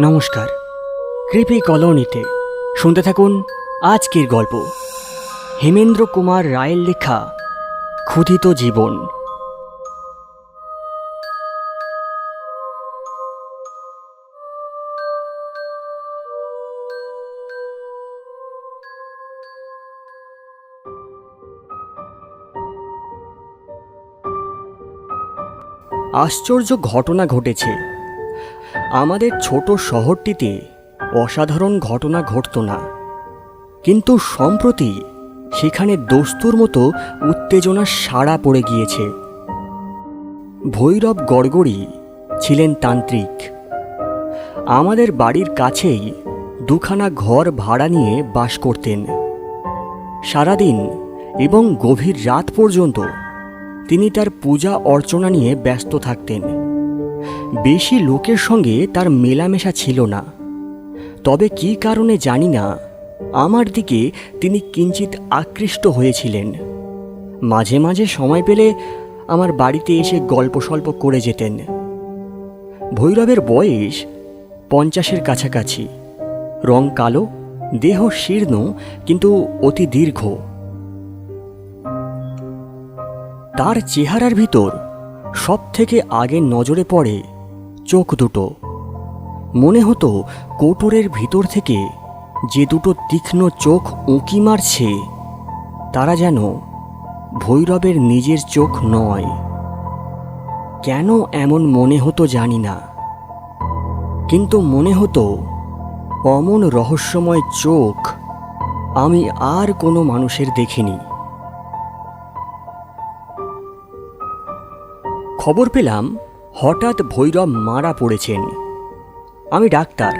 নমস্কার। কৃপি কলোনিতে শুনতে থাকুন আজকের গল্প। হেমেন্দ্র কুমার রায়ের লেখা, ক্ষুধিত জীবন আশ্চর্য ঘটনা ঘটেছে। আমাদের ছোট শহরটিতে অসাধারণ ঘটনা ঘটত না। কিন্তু সম্প্রতি সেখানে দস্তুর মতো উত্তেজনা সাড়া পড়ে গিয়েছে। ভৈরব গড়গড়ি ছিলেন তান্ত্রিক। আমাদের বাড়ির কাছেই দুখানা ঘর ভাড়া নিয়ে বাস করতেন। সারাদিন এবং গভীর রাত পর্যন্ত তিনি তার পূজা অর্চনা নিয়ে ব্যস্ত থাকতেন। বেশি লোকের সঙ্গে তার মেলামেশা ছিল না। তবে কী কারণে জানি না, আমার দিকে তিনি কিঞ্চিত আকৃষ্ট হয়েছিলেন। মাঝে মাঝে সময় পেলে আমার বাড়িতে এসে গল্প সল্প করে যেতেন। ভৈরবের বয়স পঞ্চাশের কাছাকাছি। রং কালো, দেহ শীর্ণ, কিন্তু অতি দীর্ঘ। তার চেহারার ভিতর সব থেকে আগে নজরে পড়ে চোখ দুটো। মনে হতো কোটরের ভিতর থেকে যে দুটো তীক্ষ্ণ চোখ উঁকি মারছে, তারা যেন ভৈরবের নিজের চোখ নয়। কেন এমন মনে হতো জানি না। কিন্তু মনে হতো অমন রহস্যময় চোখ আমি আর কোনো মানুষের দেখিনি। খবর পেলাম হঠাৎ ভৈরব মারা পড়েছেন। আমি ডাক্তার।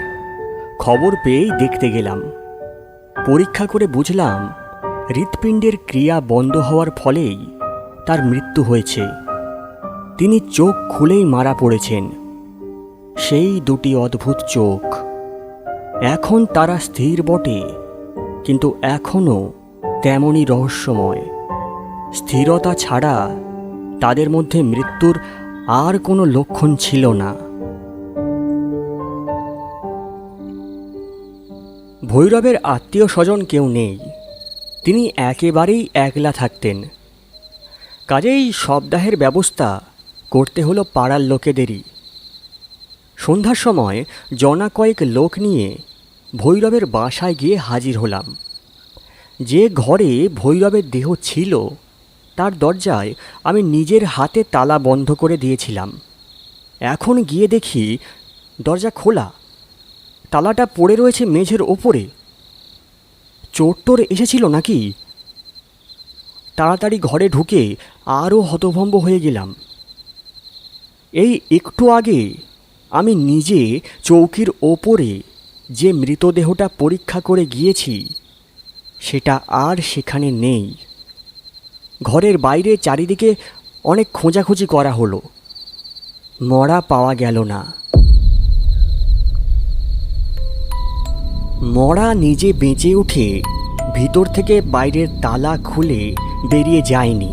খবর পেয়েই দেখতে গেলাম। পরীক্ষা করে বুঝলাম, হৃৎপিণ্ডের ক্রিয়া বন্ধ হওয়ার ফলেই তার মৃত্যু হয়েছে। তিনি চোখ খুলেই মারা পড়েছেন। সেই দুটি অদ্ভুত চোখ। এখন তারা স্থির বটে, কিন্তু এখনও তেমনই রহস্যময়। স্থিরতা ছাড়া তাদের মধ্যে মৃত্যুর আর কোনো লক্ষণ ছিল না। ভৈরবের আত্মীয় স্বজন কেউ নেই। তিনি একেবারেই একলা থাকতেন। কাজেই সপ্তাহের ব্যবস্থা করতে হলো পাড়ার লোকেদেরই। সন্ধ্যার সময় জনা কয়েক লোক নিয়ে ভৈরবের বাসায় গিয়ে হাজির হলাম। যে ঘরে ভৈরবের দেহ ছিল তার দরজায় আমি নিজের হাতে তালা বন্ধ করে দিয়েছিলাম। এখন গিয়ে দেখি দরজা খোলা। তালাটা পড়ে রয়েছে মেঝের ওপরে। চোর টোর এসেছিল নাকি? তাড়াতাড়ি ঘরে ঢুকে আরও হতভম্ব হয়ে গেলাম। এই একটু আগে আমি নিজে চৌকির ওপরে যে মৃতদেহটা পরীক্ষা করে গিয়েছি, সেটা আর সেখানে নেই। ঘরের বাইরে চারিদিকে অনেক খোঁজাখুঁজি করা হলো। মরা পাওয়া গেল না। মরা নিজে বেঁচে উঠে ভিতর থেকে বাইরের তালা খুলে বেরিয়ে যায়নি।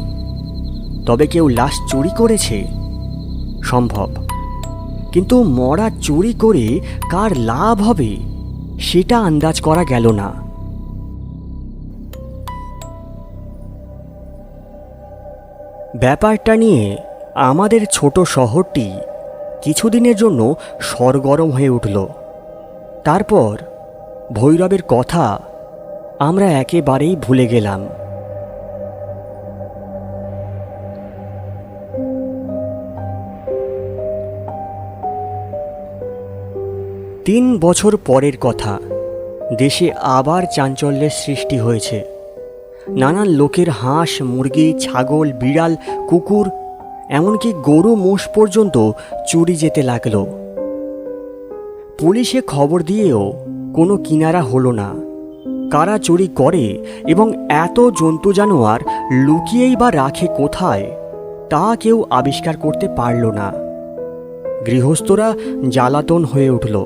তবে কেউ লাশ চুরি করেছে? সম্ভব। কিন্তু মরা চুরি করে কার লাভ হবে? সেটা আন্দাজ করা গেল না। ব্যাপারটা নিয়ে আমাদের ছোট শহরটি কিছুদিনের জন্য সরগরম হয়ে উঠল। তারপর ভৈরবের কথা আমরা একেবারেই ভুলে গেলাম। তিন বছর পরের কথা, দেশে আবার চাঞ্চল্যের সৃষ্টি হয়েছে। নানান লোকের হাঁস, মুরগি, ছাগল, বিড়াল, কুকুর, এমনকি গরু, মোষ পর্যন্ত চুরি যেতে লাগল। পুলিশে খবর দিয়েও কোনো কিনারা হলো না। কারা চুরি করে এবং এত জন্তু জানোয়ার লুকিয়েই বা রাখে কোথায়, তা কেউ আবিষ্কার করতে পারল না। গৃহস্থরা জ্বালাতন হয়ে উঠল।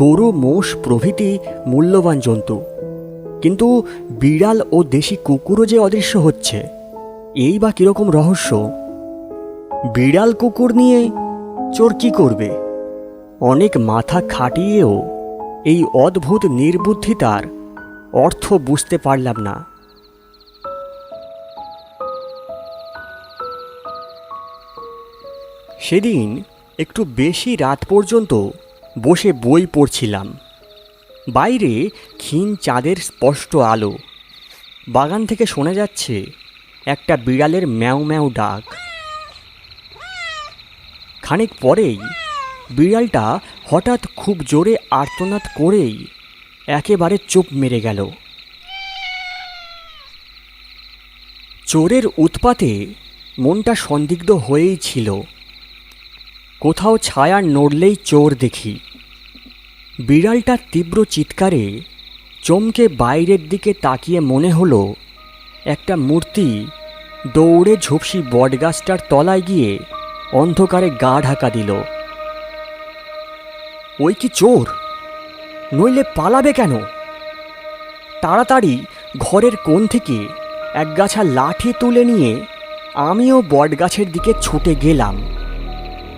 গরু, মোষ প্রভৃতি মূল্যবান জন্তু। কিন্তু বিড়াল ও দেশি কুকুরও যে অদৃশ্য হচ্ছে, এই বা কীরকম রহস্য? বিড়াল কুকুর নিয়ে চোর কি করবে? অনেক মাথা খাটিয়েও এই অদ্ভুত নির্বুদ্ধিতার অর্থ বুঝতে পারলাম না। সেদিন একটু বেশি রাত পর্যন্ত বসে বই পড়ছিলাম। বাইরে ক্ষীণ চাঁদের স্পষ্ট আলো। বাগান থেকে শোনা যাচ্ছে একটা বিড়ালের ম্যাও ম্যাও ডাক। খানিক পরেই বিড়ালটা হঠাৎ খুব জোরে আর্তনাদ করেই একেবারে চুপ মেরে গেল। চোরের উৎপাতে মনটা সন্দিগ্ধ হয়েই ছিল। কোথাও ছায়া নড়লেই চোর দেখি। বিড়ালটার তীব্র চিৎকারে চমকে বাইরের দিকে তাকিয়ে মনে হলো, একটা মূর্তি দৌড়ে ঝুপসি বটগাছটার তলায় গিয়ে অন্ধকারে গা ঢাকা দিল। ওই কি চোর? নইলে পালাবে কেন? তাড়াতাড়ি ঘরের কোণ থেকে এক গাছা লাঠি তুলে নিয়ে আমিও বটগাছের দিকে ছুটে গেলাম।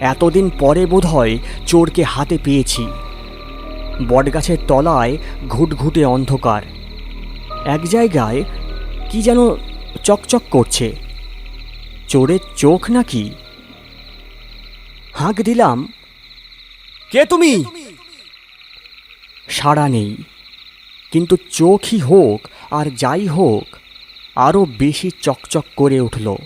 এতদিন পরে বোধহয় চোরকে হাতে পেয়েছি। বটগাছের তলায় ঘুটঘুটে অন্ধকার। এক জায়গায় কি যেন চকচক করছে। চোরের চোখ নাকি? হাঁক দিলাম। কে তুমি? সাড়া নেই। কিন্তু চোখই হোক আর যাই হোক আরও বেশি চকচক করে উঠল।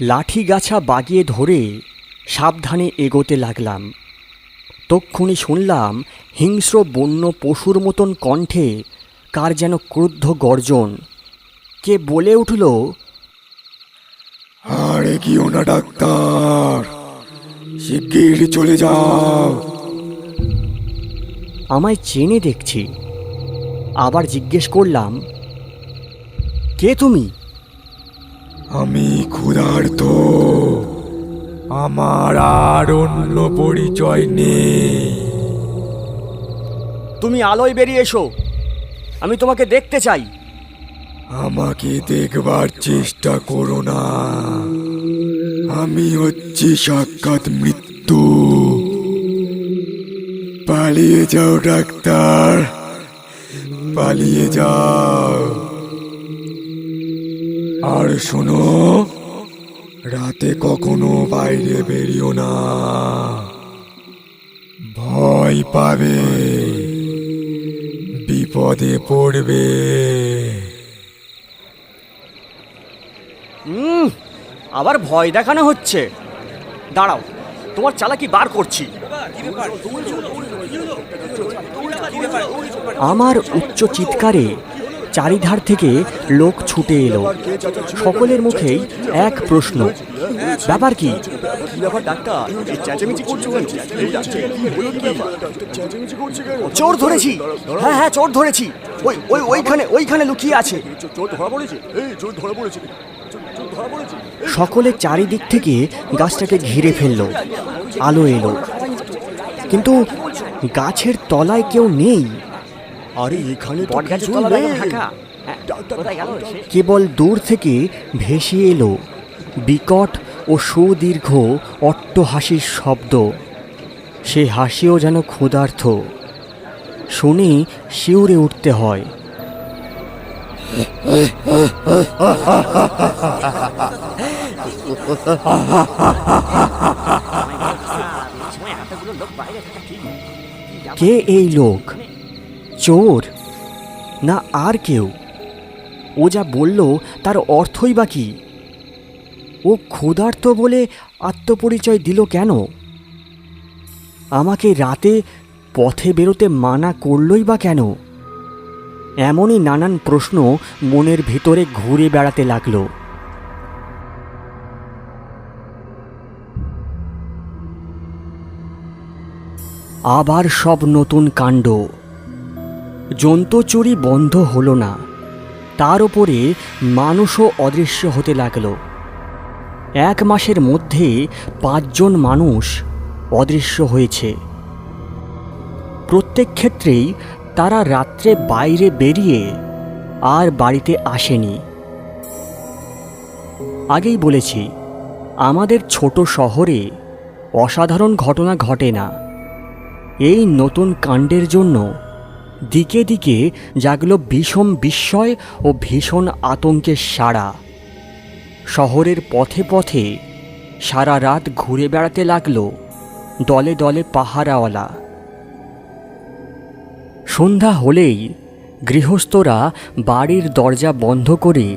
লাঠি গাছা বাগিয়ে ধরে সাবধানে এগোতে লাগলাম। তক্ষুনি শুনলাম হিংস্র বন্য পশুর মতন কণ্ঠে কার যেন ক্রুদ্ধ গর্জন। কে বলে উঠল আরে কিও না ডাক্তার শিগগির চলে যাও। আমায় চেনে দেখছি। আবার জিজ্ঞেস করলাম কে তুমি? আমি ক্ষুধার্ত। আমার আর অন্য পরিচয় নেই। তুমি আলোয় বেরিয়ে এসো। আমি তোমাকে দেখতে চাই। আমাকে দেখবার চেষ্টা করো না। আমি হচ্ছি সাক্ষাৎ মৃত্যু। পালিয়ে যাও ডাক্তার। পালিয়ে যাও। আর শোনো রাতে কখনো বাইরে বেরিও না। ভয় পাবে বিপদে পড়বে। হুম আবার ভয় দেখানো হচ্ছে। দাঁড়াও তোমার চালাকি বার করছি। আমার উচ্চ চিৎকারে চারিধার থেকে লোক ছুটে এলো। সকলের মুখেই এক প্রশ্ন। ব্যাপার কি? চেঁচামেচি চোর ধরেছি। হ্যাঁ হ্যাঁ চোর ধরেছি। ওই ওই ওইখানে ওইখানে লুকিয়ে আছে। সকলে চারিদিক থেকে গাছটাকে ঘিরে ফেলল। আলো এলো। কিন্তু গাছের তলায় কেউ নেই। আরে এখানে কেবল দূর থেকে ভেসে এলো। বিকট ও সুদীর্ঘ অট্টহাসির শব্দ। সে হাসিও যেন ক্ষুধার্থ শুনে শিউরে উঠতে হয়। কে এই লোক? চোর? না আর কেউ? ও যা বলল, তার অর্থই বা কি? ও ক্ষুধার্ত বলে আত্মপরিচয় দিল কেন? আমাকে রাতে পথে বেরোতে মানা করলই বা কেন? এমনই নানান প্রশ্ন মনের ভিতরে ঘুরে বেড়াতে লাগল। আবার সব নতুন কাণ্ড। জন্তু চুরি বন্ধ হলো না। তার উপরে মানুষও অদৃশ্য হতে লাগল। এক মাসের মধ্যে পাঁচজন মানুষ অদৃশ্য হয়েছে। প্রত্যেক ক্ষেত্রেই তারা রাত্রে বাইরে বেরিয়ে আর বাড়িতে আসেনি। আগেই বলেছি, আমাদের ছোট শহরে অসাধারণ ঘটনা ঘটে না। এই নতুন কাণ্ডের জন্য দিকে দিকে জাগলো বিষম বিস্ময় ও ভীষণ আতঙ্কের সাড়া। শহরের পথে পথে সারা রাত ঘুরে বেড়াতে লাগল দলে দলে পাহারাওয়ালা। সন্ধ্যা হলেই গৃহস্থরা বাড়ির দরজা বন্ধ করে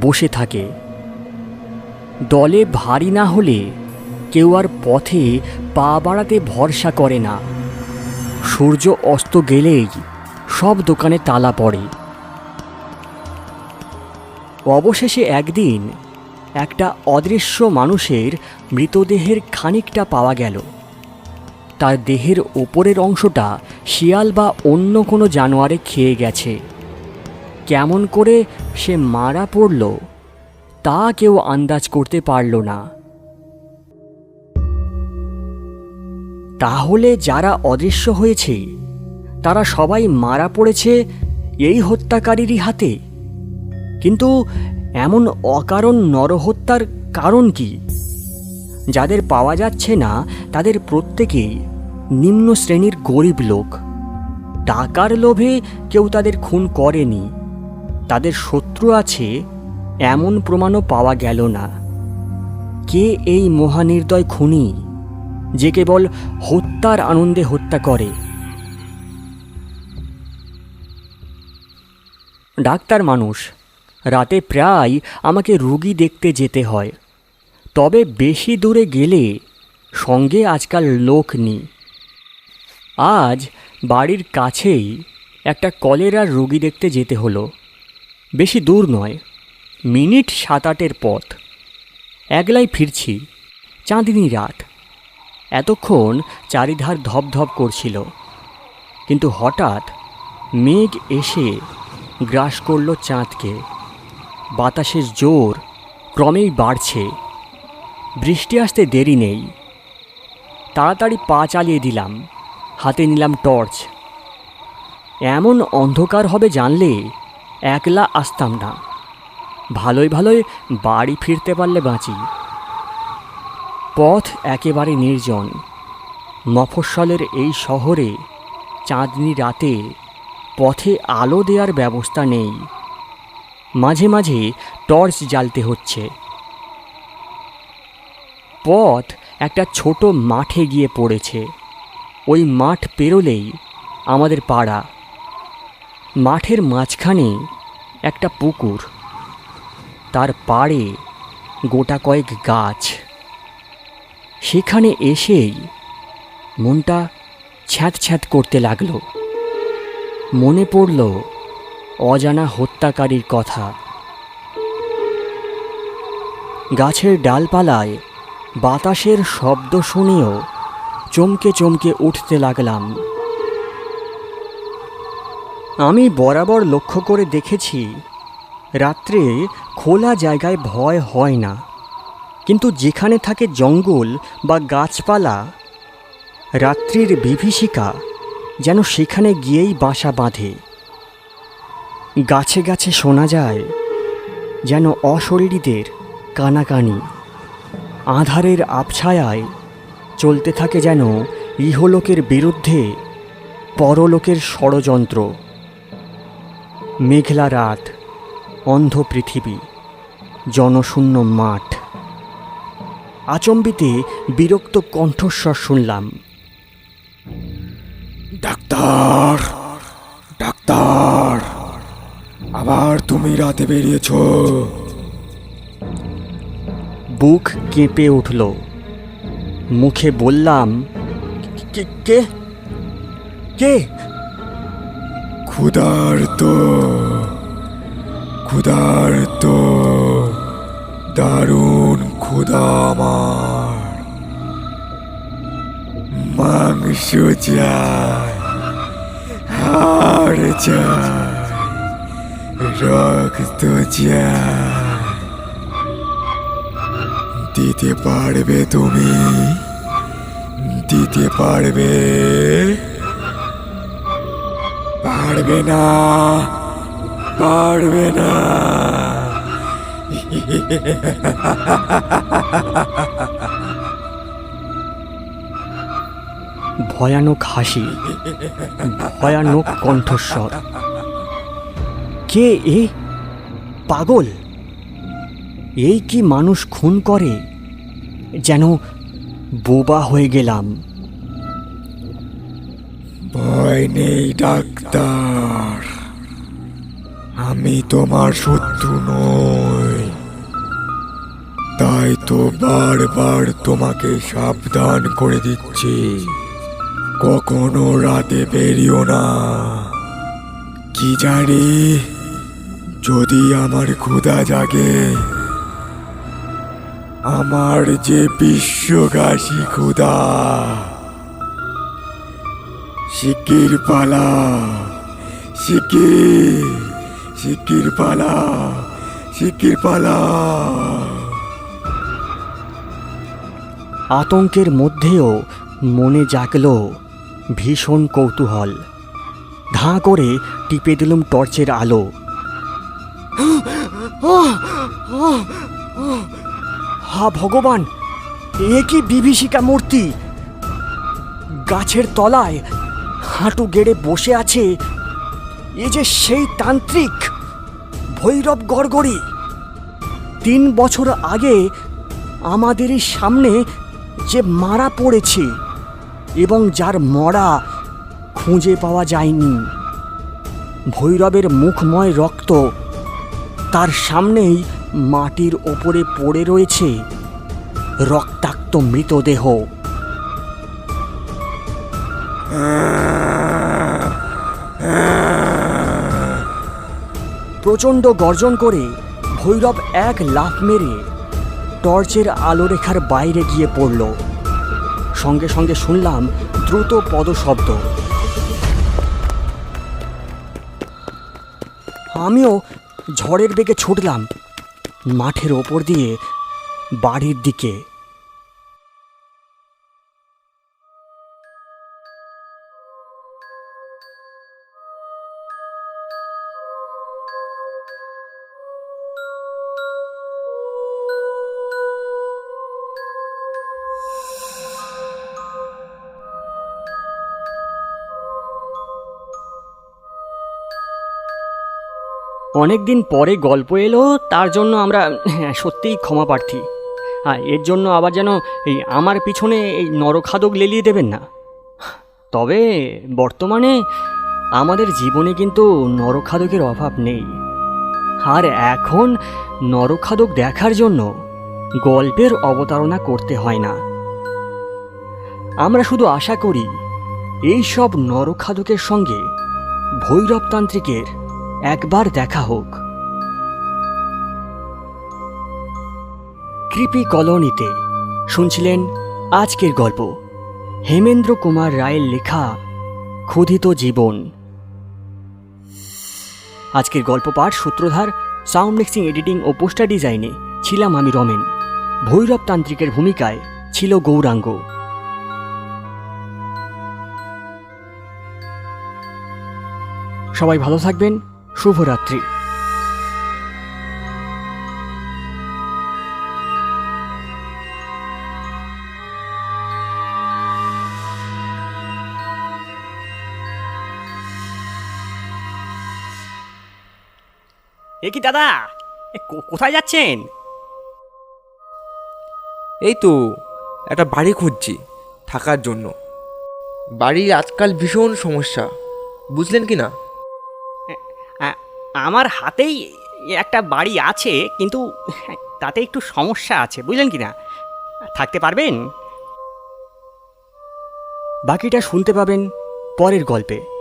বসে থাকে। দলে ভারী না হলে কেউ আর পথে পা বাড়াতে ভরসা করে না। সূর্য অস্ত গেলেই সব দোকানে তালা পড়ে। অবশেষে একদিন একটা অদৃশ্য মানুষের মৃতদেহের খানিকটা পাওয়া গেল। তার দেহের ওপরের অংশটা শিয়াল বা অন্য কোনো জানোয়ারে খেয়ে গেছে। কেমন করে সে মারা পড়ল, তা কেউ আন্দাজ করতে পারল না। তাহলে যারা অদৃশ্য হয়েছে তারা সবাই মারা পড়েছে এই হত্যাকারীরই হাতে। কিন্তু এমন অকারণ নরহত্যার কারণ কি? যাদের পাওয়া যাচ্ছে না, তাদের প্রত্যেকেই নিম্ন শ্রেণির গরিব লোক। টাকার লোভে কেউ তাদের খুন করেনি। তাদের শত্রু আছে, এমন প্রমাণও পাওয়া গেল না। কে এই মহানির্দয় খুনি যে কেবল হত্যার আনন্দে হত্যা করে? ডাক্তার মানুষ, রাতে প্রায় আমাকে রুগী দেখতে যেতে হয়। তবে বেশি দূরে গেলে সঙ্গে আজকাল লোক নেই। আজ বাড়ির কাছেই একটা কলেরার রুগী দেখতে যেতে হলো। বেশি দূর নয়, মিনিট সাত আটের পথ। একলাই ফিরছি, চাঁদিনী রাত। এতক্ষণ চারিধার ধপধপ করছিল। কিন্তু হঠাৎ মেঘ এসে গ্রাস করল চাঁদকে। বাতাসের জোর ক্রমেই বাড়ছে। বৃষ্টি আসতে দেরি নেই। তাড়াতাড়ি পা চালিয়ে দিলাম। হাতে নিলাম টর্চ। এমন অন্ধকার হবে জানলে একলা আসতাম না। ভালোই ভালোই বাড়ি ফিরতে পারলে বাঁচি। পথ একেবারে নির্জন। মফস্বলের এই শহরে চাঁদনি রাতে পথে আলো দেওয়ার ব্যবস্থা নেই। মাঝে মাঝে টর্চ জ্বালতে হচ্ছে। পথ একটা ছোট মাঠে গিয়ে পড়েছে। ওই মাঠ পেরোলেই আমাদের পাড়া। মাঠের মাঝখানে একটা পুকুর। তার পাড়ে গোটা কয়েক গাছ। সেখানে এসেই মনটা ছ্যাঁত ছ্যাঁত করতে লাগল। মনে পড়ল অজানা হত্যাকারীর কথা। গাছের ডালপালায় বাতাসের শব্দ শুনেও চমকে চমকে উঠতে লাগলাম। আমি বরাবর লক্ষ্য করে দেখেছি, রাত্রে খোলা জায়গায় ভয় হয় না। কিন্তু যেখানে থাকে জঙ্গল বা গাছপালা, রাত্রির বিভীষিকা যেন সেখানে গিয়েই বাসা বাঁধে। গাছে গাছে শোনা যায় যেন অশরীরীদের কানাকানি। আধারের আবছায়ায় চলতে থাকে যেন ইহলোকের বিরুদ্ধে পরলোকের ষড়যন্ত্র। মেঘলা রাত, অন্ধ পৃথিবী, জনশূন্য মাঠ। আচম্বিতে বিরক্ত কণ্ঠস্বর শুনলাম। ডাক্তার ডাক্তার আবার তুমি রাতে বেরিয়েছ। বুক কেঁপে উঠল। মুখে বললাম কে কে কে? ক্ষুধার তো ক্ষুধার তো দারুণ ক্ষুধা আমার। মাংস চাই হাড় চাই রক্ত চাই দিতে পারবে তুমি দিতে পারবে পারবে না পারবে না ভয়ানক হাসি, ভয়ানক কণ্ঠস্বর। কে এ পাগল? এই কি মানুষ খুন করে? যেন বোবা হয়ে গেলাম। ভয় নেই, ডাক্তার। আমি তোমার শত্রু নই। তাই তো বারবার তোমাকে সাবধান করে দিচ্ছি। কখনো রাতে বেরিও না। কি জানি, যদি আমার ক্ষুধা জাগে, আমার যে বিশ্বগাসী ক্ষুধা শিকির পালা শিকির শিকির পালা শিকির পালা। আতঙ্কের মধ্যেও মনে জাগল ভীষণ কৌতূহল। ধাঁ করে টিপে দিলুম টর্চের আলো। হা ভগবান, এ কি বিভীষিকা মূর্তি? গাছের তলায় হাঁটু গেড়ে বসে আছে এ যে সেই তান্ত্রিক ভৈরব গড়গড়ি। তিন বছর আগে আমাদেরই সামনে যে মারা পড়েছে। এবং যার মরা খুঁজে পাওয়া যায়নি। ভৈরবের মুখময় রক্ত তার সামনেই মাটির ওপরে পড়ে রয়েছে। রক্তাক্ত মৃতদেহ। প্রচণ্ড গর্জন করে ভৈরব এক লাফ মেরে টর্চের আলোরেখার বাইরে গিয়ে পড়ল। সঙ্গে সঙ্গে শুনলাম দ্রুত পদশব্দ। আমিও ঝড়ের বেগে ছুটলাম মাঠের ওপর দিয়ে বাড়ির দিকে। অনেক দিন পরে গল্প এলো তার জন্য আমরা হ্যাঁ, সত্যিই ক্ষমা প্রার্থী। হ্যাঁ এর জন্য আবার যেন এই আমার পিছনে এই নরখাদক লেলিয়ে দেবেন না। তবে বর্তমানে আমাদের জীবনে কিন্তু নরখাদকের অভাব নেই। আর এখন নরখাদক দেখার জন্য গল্পের অবতারণা করতে হয় না। আমরা শুধু আশা করি এই সব নরখাদকের সঙ্গে ভৈরবতান্ত্রিকের একবার দেখা হোক। কৃপি কলোনিতে শুনছিলেন আজকের গল্প। হেমেন্দ্র কুমার রায়ের লেখা ক্ষুধিত জীবন আজকের গল্প পাঠ সূত্রধার, সাউন্ড মিক্সিং, এডিটিং ও পোস্টার ডিজাইনে ছিলাম আমি রমেন। ভৈরব তান্ত্রিকের ভূমিকায় ছিল গৌরাঙ্গ। সবাই ভালো থাকবেন। শুভরাত্রি। এ কি দাদা? এ কোথায় যাচ্ছেন? এই তো একটা বাড়ি খুঁজছি থাকার জন্য। বাড়ির আজকাল ভীষণ সমস্যা বুঝলেন কি না? আমার হাতেই একটা বাড়ি আছে, কিন্তু তাতে একটু সমস্যা আছে, বুঝলেন কি না? থাকতে পারবেন? বাকিটা শুনতে পাবেন পরের গল্পে।